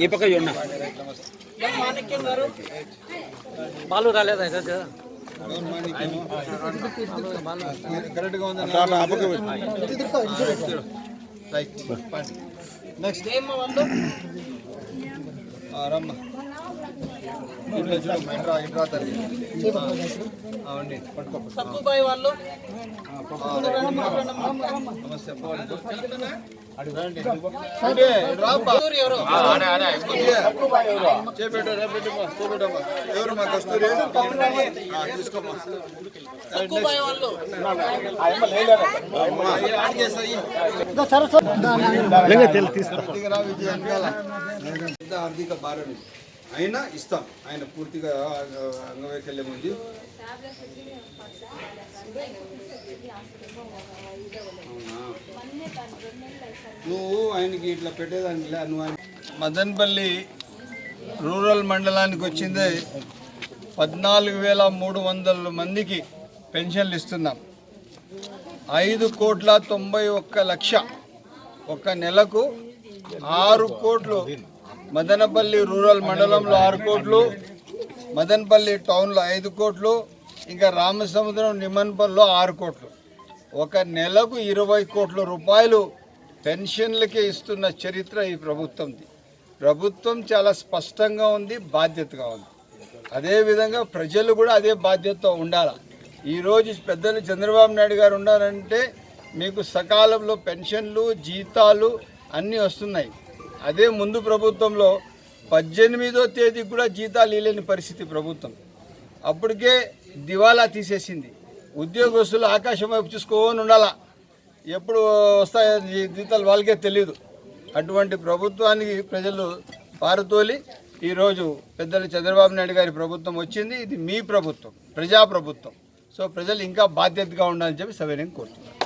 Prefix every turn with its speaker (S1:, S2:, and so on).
S1: ఈ పక్క
S2: గారు బాలు రాలేదా
S3: నెక్స్ట్ రమ్మ ఇట్లా చూడు ఇట్రా ఇట్రా తల్లి. అవునండి పట్టుకో
S2: సక్కుబాయి వాళ్ళు.
S3: నమస్తే అంటే రాబ్బా
S2: ఊరు ఎవరు?
S3: చేపెట్టు రేపెట్టు చేపెట్టమ్మా ఎవరు మా కస్తూరి? ఆ, తీసుకోమ్మా ఆర్థిక భారం అయినా ఇస్తాం. ఆయన పూర్తిగా అంగవైకల్యం ఉంది. అవునా? నువ్వు ఆయనకి ఇట్లా పెట్టేదానికి నువ్వు ఆయన- మదన్పల్లి రూరల్ మండలానికి వచ్చింది పద్నాలుగు వేల మూడు వందల మందికి పెన్షన్లు ఇస్తున్నాం. ఐదు కోట్ల తొంభై ఒక్క లక్ష ఒక నెలకు ఆరు కోట్లు మదనపల్లి రూరల్ మండలంలో ఆరు కోట్లు మదనపల్లి టౌన్లో ఐదు కోట్లు ఇంకా రామసముద్రం నిమ్మన్పల్లిలో ఆరు కోట్లు. ఒక నెలకు ఇరవై కోట్ల రూపాయలు పెన్షన్లకే ఇస్తున్న చరిత్ర ఈ ప్రభుత్వంది. ప్రభుత్వం చాలా స్పష్టంగా ఉంది బాధ్యతగా ఉంది. అదేవిధంగా ప్రజలు కూడా అదే బాధ్యతతో ఉండాలి. ఈరోజు పెద్దలు చంద్రబాబు నాయుడు గారు ఉండాలంటే మీకు సకాలంలో పెన్షన్లు జీతాలు అన్నీ వస్తున్నాయి. అదే ముందు ప్రభుత్వంలో పద్దెనిమిదో తేదీకి కూడా జీతాలు ఇవ్వలేని పరిస్థితి ప్రభుత్వం. అప్పటికే దివాలా తీసేసింది. ఉద్యోగస్తులు ఆకాశం వైపు చూసుకొని ఉండాలా? ఎప్పుడు వస్తాయో జీతాలు వాళ్ళకే తెలియదు అటువంటి ప్రభుత్వానికి ప్రజలు పారుతోలి ఈరోజు పెద్దలు చంద్రబాబు నాయుడు గారి ప్రభుత్వం వచ్చింది. ఇది మీ ప్రభుత్వం ప్రజా ప్రభుత్వం సో ప్రజలు ఇంకా బాధ్యతగా ఉండాలని చెప్పి సవినయం కోరుతున్నారు